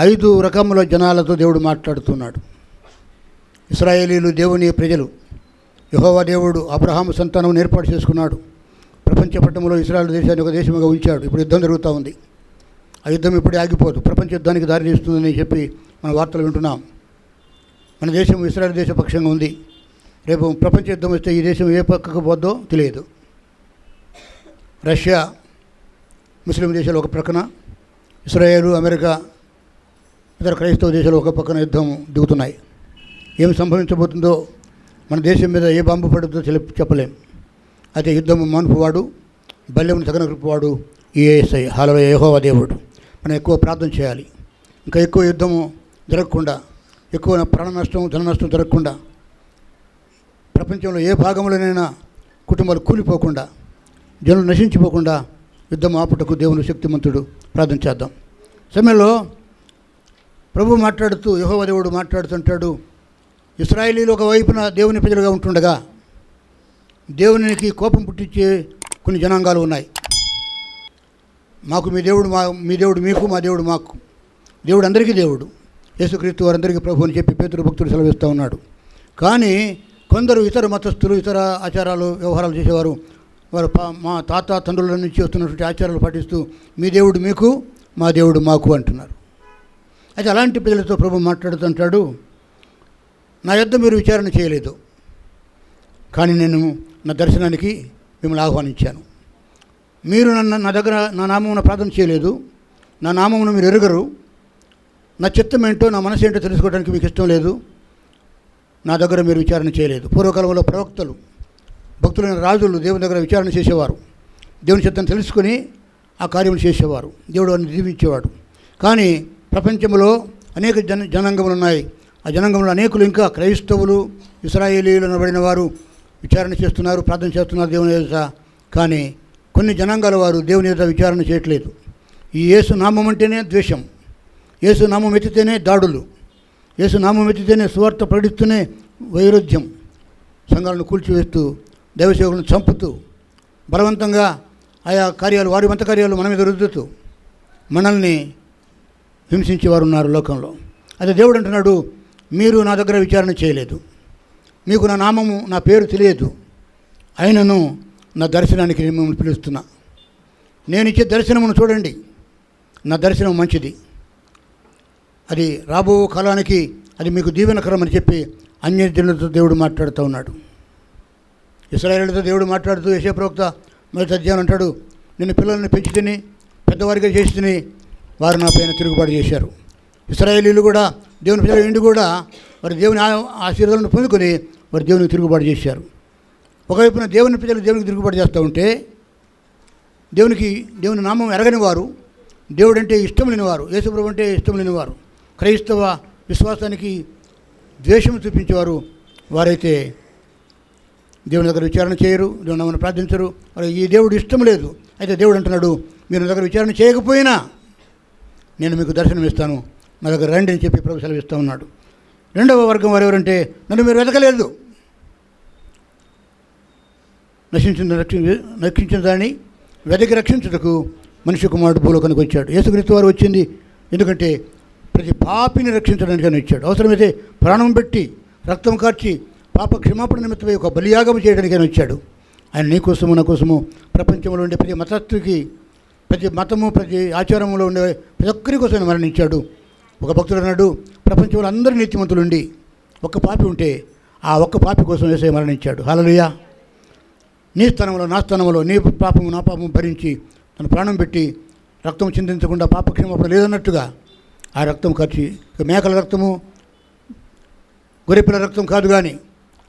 ఐదు రకముల జనాలతో దేవుడు మాట్లాడుతున్నాడు. ఇస్రాయేలీలు దేవుని ప్రజలు. యహోవ దేవుడు అబ్రహాము సంతానం ఏర్పాటు చేసుకున్నాడు. ప్రపంచ పట్టణంలో ఇస్రాయల్ దేశాన్ని ఒక దేశముగా ఉంచాడు. ఇప్పుడు యుద్ధం జరుగుతూ ఉంది. ఆ యుద్ధం ఇప్పుడు ఆగిపోదు. ప్రపంచ యుద్ధానికి దారి తీస్తుందని చెప్పి మన వార్తలు వింటున్నాం. మన దేశం ఇస్రాయల్ దేశ పక్షంగా ఉంది. రేపు ప్రపంచ యుద్ధం వస్తే ఈ దేశం ఏ పక్కకు పోద్దో తెలియదు. రష్యా ముస్లిం దేశాలు ఒక ప్రక్కన. ఇస్రాయేల్ అమెరికా ఇతర క్రైస్తవ దేశాలు ఒక పక్కన యుద్ధం దిగుతున్నాయి. ఏమి సంభవించబోతుందో మన దేశం మీద ఏ బాంబు పడుతుందో తెలి- చెప్పలేం. అయితే యుద్ధం మానుపువాడు బల్యమును తగనకువాడు ఈఏఎస్ఐ హాలలో యహోవా దేవుడు. మనం ఎక్కువ ప్రార్థన చేయాలి. ఇంకా ఎక్కువ యుద్ధము జరగకుండా ఎక్కువ ప్రాణ నష్టం ధన నష్టం జరగకుండా ప్రపంచంలో ఏ భాగంలోనైనా కుటుంబాలు కూలిపోకుండా జనులు నశించిపోకుండా యుద్ధం ఆపుటకు దేవుని శక్తిమంతుడు. ప్రార్థన చేద్దాం. సమయంలో ప్రభు మాట్లాడుతూ యెహోవా దేవుడు మాట్లాడుతుంటాడు ఇస్రాయేలీలు ఒక వైపున దేవుని ప్రజలుగా ఉంటుండగా దేవునికి కోపం పుట్టించే కొన్ని జనాంగాలు ఉన్నాయి. మాకు మీ దేవుడు మా మీ దేవుడు మీకు మా దేవుడు మాకు. దేవుడు అందరికీ దేవుడు. యేసుక్రీస్తు వారందరికీ ప్రభు అని చెప్పి పేతురు భక్తుడు సెలవిస్తూ ఉన్నాడు. కానీ కొందరు ఇతర మతస్థులు ఇతర ఆచారాలు వ్యవహారాలు చేసేవారు వారు పా- మా తాత తండ్రుల నుంచి వస్తున్నటువంటి ఆచారాలు పాటిస్తూ మీ దేవుడు మీకు మా దేవుడు మాకు అంటున్నారు. అయితే అలాంటి ప్రజలతో ప్రభు మాట్లాడుతుంటాడు నా యొద్ద మీరు విచారణ చేయలేదు కానీ నేను నా దర్శనానికి మిమ్మల్ని ఆహ్వానించాను. మీరు నన్ను నా దగ్గర నా నామమున ప్రార్థన చేయలేదు నా నామమును మీరు ఎరుగరు. నా చిత్తం ఏంటో నా మనసు ఏంటో తెలుసుకోవడానికి మీకు ఇష్టం లేదు. నా దగ్గర మీరు విచారణ చేయలేదు. పూర్వకాలంలో ప్రవక్తలు భక్తులైన రాజులు దేవుని దగ్గర విచారణ చేసేవారు. దేవుని చిత్తం తెలుసుకొని ఆ కార్యం చేసేవారు. దేవుడు వారిని దీవించేవాడు. కానీ ప్రపంచంలో అనేక జన జనాంగములు ఉన్నాయి ఆ జనాంగంలో అనేకులు ఇంకా క్రైస్తవులు ఇస్రాయేలీలు అనబడిన వారు విచారణ చేస్తున్నారు ప్రార్థన చేస్తున్నారు దేవుని ఎదుట. కానీ కొన్ని జనాంగాల వారు దేవుని ఎదుట విచారణ చేయట్లేదు. ఈ యేసు నామం అంటేనే ద్వేషం. యేసు నామం ఎత్తితేనే దాడులు. యేసు నామం ఎత్తితేనే సువార్త ప్రకటిస్తూనే వైరుధ్యం. సంఘాలను కూల్చివేస్తూ దైవసేవకులను చంపుతూ బలవంతంగా ఆయా కార్యాలు వారి వంత కార్యాలు మన మీద రుద్దుతూ మనల్ని హింసించేవారు ఉన్నారు లోకంలో. అదే దేవుడు అంటున్నాడు మీరు నా దగ్గర విచారణ చేయలేదు. మీకు నా నామము నా పేరు తెలియదు. అయినను నా దర్శనానికి మిమ్మల్ని పిలుస్తున్నా. నేను ఇచ్చే దర్శనమును చూడండి. నా దర్శనం మంచిది. అది రాబో కాలానికి అది మీకు దీవెనకరం అని చెప్పి అన్యజనులతో దేవుడు మాట్లాడుతూ ఉన్నాడు. ఇస్రాయేళ్ళతో దేవుడు మాట్లాడుతూ యశే ప్రవక్త మొదటి అధ్యాయం అంటాడు నేను పిల్లల్ని పెంచి తిని పెద్దవారిగా చేసి తిని వారు నా పైన తిరుగుబాటు చేశారు. ఇస్రాయేలీలు కూడా దేవుని ప్రజల ఇండి కూడా వారి దేవుని ఆశీర్వాదాలను పొందుకొని వారి దేవునికి తిరుగుబాటు చేశారు. ఒకవైపున దేవుని ప్రజలు దేవునికి తిరుగుబాటు చేస్తూ ఉంటే దేవునికి దేవుని నామం ఎరగని వారు దేవుడు అంటే ఇష్టం లేనివారు యేసుప్రభు అంటే ఇష్టం లేనివారు క్రైస్తవ విశ్వాసానికి ద్వేషం చూపించేవారు వారైతే దేవుని దగ్గర విచారణ చేయరు దేవుని నామను ప్రార్థించరు. ఈ దేవుడు ఇష్టం లేదు. అయితే దేవుడు అంటున్నాడు మీరు దగ్గర విచారణ చేయకపోయినా నేను మీకు దర్శనం ఇస్తాను నా దగ్గర రండి అని చెప్పి ప్రభు సెలవిస్తూ ఉన్నాడు. రెండవ వర్గం వారు ఎవరంటే నన్ను మీరు వెతకలేదు. నశించిన రక్షి రక్షించిన దాన్ని వెదకి రక్షించుటకు మనిషి కుమారుడు భూలోకానికి వచ్చాడు. యేసుక్రీస్తు వారు వచ్చింది ఎందుకంటే ప్రతి పాపిని రక్షించడానికి అని వచ్చాడు. అవసరమైతే ప్రాణం పెట్టి రక్తం కార్చి పాప క్షమాపణ నిమిత్తమై ఒక బలియాగం చేయడానికి అని వచ్చాడు. ఆయన నీ కోసము నా కోసము ప్రపంచంలో ఉండే ప్రతి మతస్థుకి ప్రతి మతము ప్రతి ఆచారంలో ఉండే ప్రతి ఒక్కరి కోసం ఆయన మరణించాడు. ఒక భక్తుడు అన్నాడు ప్రపంచంలో అందరూ నీతిమంతులుండి ఒక్క పాపి ఉంటే ఆ ఒక్క పాపి కోసం వేసే మరణించాడు. హలలుయా. నీ స్థానంలో నా స్థానంలో నీ పాపము నా పాపము భరించి తన ప్రాణం పెట్టి రక్తం చిందించకుండా పాపక్షేమప్పుడు లేదన్నట్టుగా ఆ రక్తం ఖర్చి మేకల రక్తము గొర్రెపిల్ల రక్తం కాదు కానీ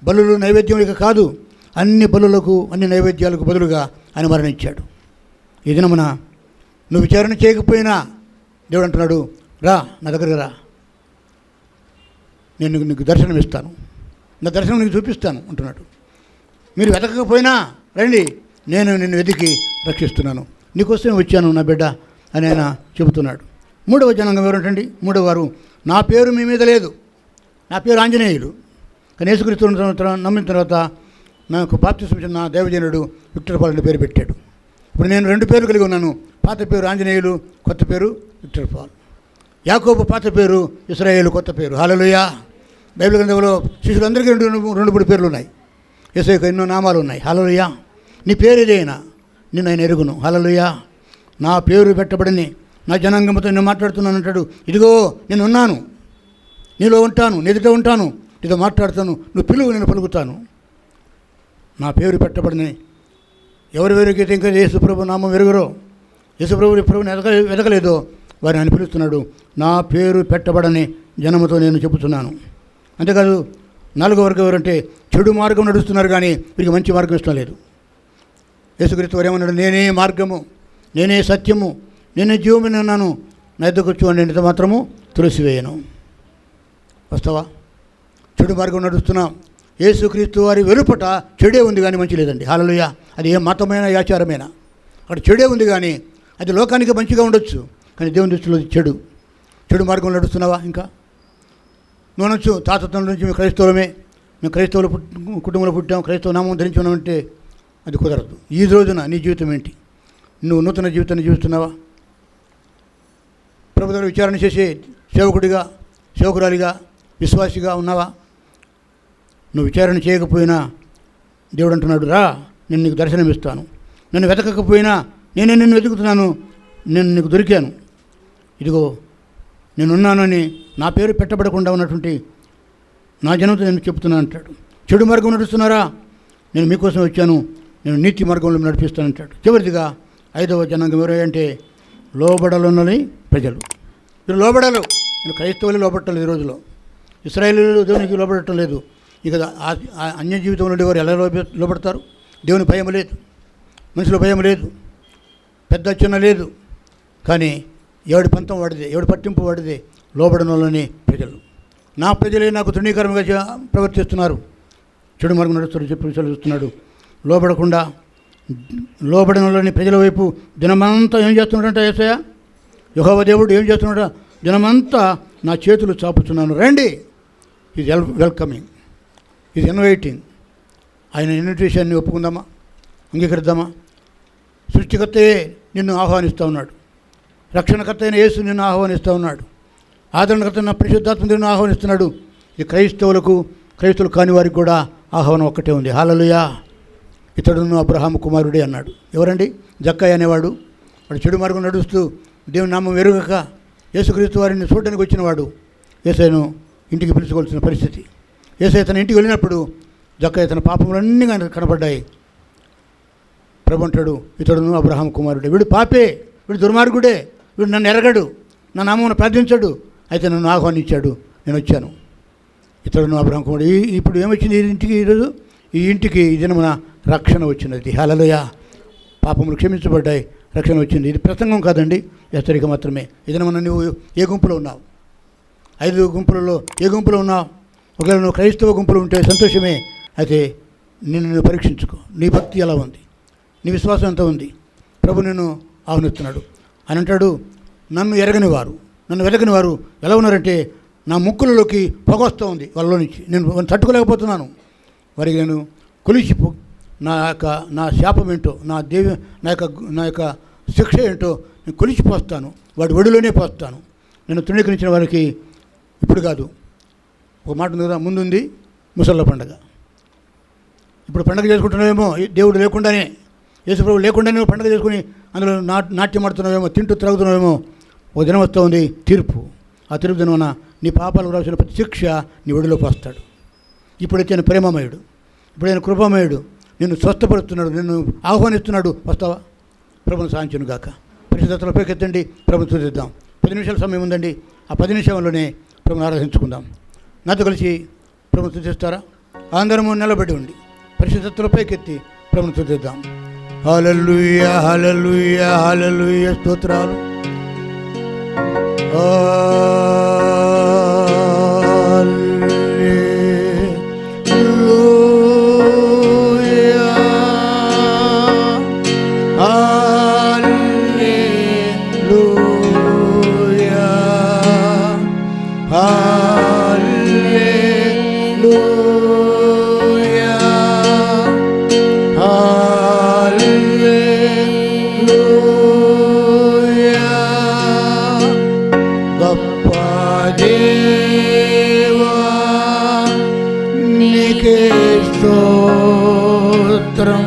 బలులు నైవేద్యం ఇక కాదు అన్ని బలులకు అన్ని నైవేద్యాలకు బదులుగా ఆయన మరణించాడు. ఈ దినమున నువ్వు విచారణ చేయకపోయినా దేవుడు అంటున్నాడు రా నా దగ్గరికి రా. నేను నీకు దర్శనం ఇస్తాను. నా దర్శనం నీకు చూపిస్తాను అంటున్నాడు. మీరు వెతకకపోయినా రండి నేను నిన్ను వెతికి రక్షిస్తున్నాను. నీకోసమే వచ్చాను నా బిడ్డ అని ఆయన చెబుతున్నాడు. మూడవ జనాంగం ఎవరంటండి మూడవ వారు నా పేరు మీ మీద లేదు. నా పేరు ఆంజనేయులు. కానీ యేసుక్రీస్తు నమ్మిన తర్వాత నాకు బాప్తిసం ఇచ్చిన దేవజనుడు విక్టర్ పాలని పేరు పెట్టాడు. ఇప్పుడు నేను రెండు పేర్లు కలిగి ఉన్నాను. పాత పేరు ఆంజనేయులు కొత్త పేరు విక్టర్ పాల్. యాకోబు పాత పేరు ఇస్రాయేలు కొత్త పేరు. హలలుయా బైబిల్ గ్రంథంలో శిష్యులందరికీ రెండు రెండు మూడు పేర్లు ఉన్నాయి. యేసయ్యకు ఎన్నో నామాలు ఉన్నాయి. హలలుయా నీ పేరు ఇదేనా నిన్ను ఆయన ఎరుగును. హలలుయా నా పేరు పెట్టబడని నా జనాంగంతో నేను మాట్లాడుతున్నాను అంటాడు. ఇదిగో నేను ఉన్నాను. నీలో ఉంటాను నీదితో ఉంటాను. నీతో మాట్లాడతాను. నువ్వు పిలువు నేను పలుకుతాను. నా పేరు పెట్టబడిని ఎవరు వెరుగైతే ఇంకా యేసుప్రభు నామం వెరుగురో? యేసుప్రభు ప్రభుని ఎదగ ఎదగలేదో వారిని అని పిలుస్తున్నాడు నా పేరు పెట్టబడని జనముతో నేను చెబుతున్నాను. అంతేకాదు నాలుగో వర్గం ఎవరంటే చెడు మార్గం నడుస్తున్నారు కానీ వీరికి మంచి మార్గం ఇష్టం లేదు. యేసుక్రీస్తు వారు ఏమన్నాడు? నేనే మార్గము నేనే సత్యము నేనే జీవమని అన్నాను. నా ఎద్దకు వచ్చి ఇంత మాత్రము తులసివేయను. వస్తావా? చెడు మార్గం నడుస్తున్నాం యేసుక్రీస్తు వారి వెలుపట చెడే ఉంది కానీ మంచి లేదండి. హాలలుయ. అది ఏ మతమైన ఆచారమైన. అక్కడ చెడే ఉంది కానీ అది లోకానికి మంచిగా ఉండొచ్చు. కానీ దేవుని దృష్టిలో చెడు. చెడు మార్గంలో నడుస్తున్నావా ఇంకా? నువ్వు అనొచ్చు తాతత్వం నుంచి మేము క్రైస్తవులమే. మేము క్రైస్తవులు కుటుంబంలో పుట్టాం క్రైస్తవ నామం ధరించున్నామంటే అది కుదరదు. ఈ రోజున నీ జీవితం ఏంటి? నువ్వు నూతన జీవితాన్ని జీవిస్తున్నావా? ప్రభుత్వ విచారణ చేసే సేవకుడిగా సేవకురాలిగా విశ్వాసిగా ఉన్నావా? నువ్వు విచారణ చేయకపోయినా దేవుడు అంటున్నాడు రా నేను నీకు దర్శనం ఇస్తాను. నన్ను వెతకకపోయినా నేనే నిన్ను వెతుకుతున్నాను. నేను నీకు దొరికాను. ఇదిగో నేనున్నానని నా పేరు పెట్టబడకుండా ఉన్నటువంటి నా జనంతో నేను చెప్తున్నాను అంటాడు. చెడు మార్గం నడుస్తున్నారా? నేను మీకోసం వచ్చాను. నేను నీతి మార్గంలో నడిపిస్తాను అంటాడు. చివరిదిగా ఐదవ జనాంగం ఎవరంటే అంటే ప్రజలు. వీరు లోబడలు. నేను క్రైస్తవులు లోబట్టలేదు ఈ రోజులో ఇస్రాయేలీలు దేవునికి లోబడటం లేదు. ఇక ఆ- అన్య జీవితంలో ఉండేవారు ఎలా లోపడతారు? దేవుని భయం లేదు. మనుషుల భయం లేదు. పెద్ద చిన్న లేదు. కానీ ఎవడి పంతం వాడిదే ఎవడి పట్టింపు వాడిదే లోబడనంలోని ప్రజలు. నా ప్రజలే నాకు తృణీకరంగా ప్రవర్తిస్తున్నారు. చెడు మార్గం నడుస్తారు చెప్పి చదువుతున్నాడు లోబడకుండా లోబడనంలోని ప్రజల వైపు దినమంతా ఏం చేస్తున్నాడంట ఏసయ్య? యహోవ దేవుడు ఏం చేస్తున్నాడు దినమంతా నా చేతులు చాపుతున్నాను. రండి. ఇది వెల్ వెల్కమింగ్ ఇది ఇన్వైటింగ్ ఆయన ఇన్విటేషన్ని ఒప్పుకుందామా? అంగీకరిద్దామా? సృష్టికర్తయే నిన్ను ఆహ్వానిస్తూ ఉన్నాడు. రక్షణకర్తైన యేసు నిన్ను ఆహ్వానిస్తూ ఉన్నాడు. ఆదరణకర్త పరిశుద్ధాత్మ నిన్ను ఆహ్వానిస్తున్నాడు. ఈ క్రైస్తవులకు క్రైస్తవులు కాని వారికి కూడా ఆహ్వానం ఒక్కటే ఉంది. హాలలుయా ఇతడును అబ్రహాం కుమారుడే అన్నాడు. ఎవరండి? జక్కయ్య అనేవాడు. వాడు చెడు మార్గం నడుస్తూ దేవుని నామం ఎరుగక యేసుక్రీస్తు వారిని చూడడానికి వచ్చినవాడు. యేసైను ఇంటికి పిలుచుకోవాల్సిన పరిస్థితి. ఏసై తన ఇంటికి వెళ్ళినప్పుడు జక్క ఇతని పాపములన్నీ ఆయన కనపడ్డాయి ప్రభు అంటాడు ఇతడును అబ్రహాం కుమారుడే. వీడు పాపే వీడు దుర్మార్గుడే వీడు నన్ను ఎరగడు నా నామమును ప్రార్థించాడు అయితే నన్ను ఆహ్వానించాడు నేను వచ్చాను ఇతడును అబ్రహాం కుమారుడు ఈ ఇప్పుడు ఏమొచ్చింది ఈ ఇంటికి ఈరోజు ఈ ఇంటికి ఈ దినమున రక్షణ వచ్చినది. హలలోయ. పాపములు క్షమించబడ్డాయి రక్షణ వచ్చింది. ఇది ప్రసంగం కాదండి హెచ్చరిక మాత్రమే. ఇది దినమున నువ్వు ఏ గుంపులో ఉన్నావు? ఐదు గుంపులలో ఏ గుంపులో ఉన్నావు? ఒకవేళ నువ్వు క్రైస్తవ గుంపులు ఉంటే సంతోషమే. అయితే నిన్ను నువ్వు పరీక్షించుకో. నీ భక్తి ఎలా ఉంది? నీ విశ్వాసం ఎంత ఉంది? ప్రభు నిన్ను ఆహ్వానిస్తున్నాడు. అని అంటాడు నన్ను ఎరగని వారు నన్ను వెలగని వారు ఎలా ఉన్నారంటే నా ముక్కులలోకి పొగ వస్తూ ఉంది వాళ్ళలో నుంచి నేను తట్టుకోలేకపోతున్నాను. వారికి నేను కొలిసిపో నా యొక్క నా శాపం ఏంటో నా దేవి నా యొక్క నా యొక్క శిక్ష ఏంటో నేను కొలిచిపోస్తాను. వాడి ఒడిలోనే పోస్తాను. నేను తృణీకరించిన వారికి ఇప్పుడు కాదు. ఒక మాట ఉంది కదా ముందుంది ముసళ్ళ పండగ. ఇప్పుడు పండగ చేసుకుంటున్నావేమో దేవుడు లేకుండానే యేసుప్రభు లేకుండానే నువ్వు పండగ చేసుకుని అందులో నా నాట్యం ఆడుతున్నావేమో తింటూ త్రాగుతున్నావేమో ఓ దినం వస్తూ ఉంది తీర్పు. ఆ తీర్పు దినమున నీ పాపాలకు రాసిన ప్రతి శిక్ష నీ ఒడిలో పోస్తాడు ఇప్పుడైతే ఆయన ప్రేమమయుడు. ఇప్పుడు కృపమయుడు. నిన్ను స్వస్థపరుస్తున్నాడు నిన్ను ఆహ్వానిస్తున్నాడు. వస్తావా? ప్రభుని సాధించును గాక. పరిశుద్ధతలు ఉపయోగించండి ప్రభుత్వం చూద్దాం పది నిమిషాల సమయం ఉందండి. ఆ పది నిమిషంలోనే ప్రభుని ఆరాధించుకుందాం. నాతో కలిసి ప్రభుని చేస్తారా? అందరము నిలబడి ఉండి పరిశుద్ధతలో పైకెత్తి ప్రభుని చూద్దాం. హలలుయ హలలుయ హలలుయ స్తోత్రాలు. patrão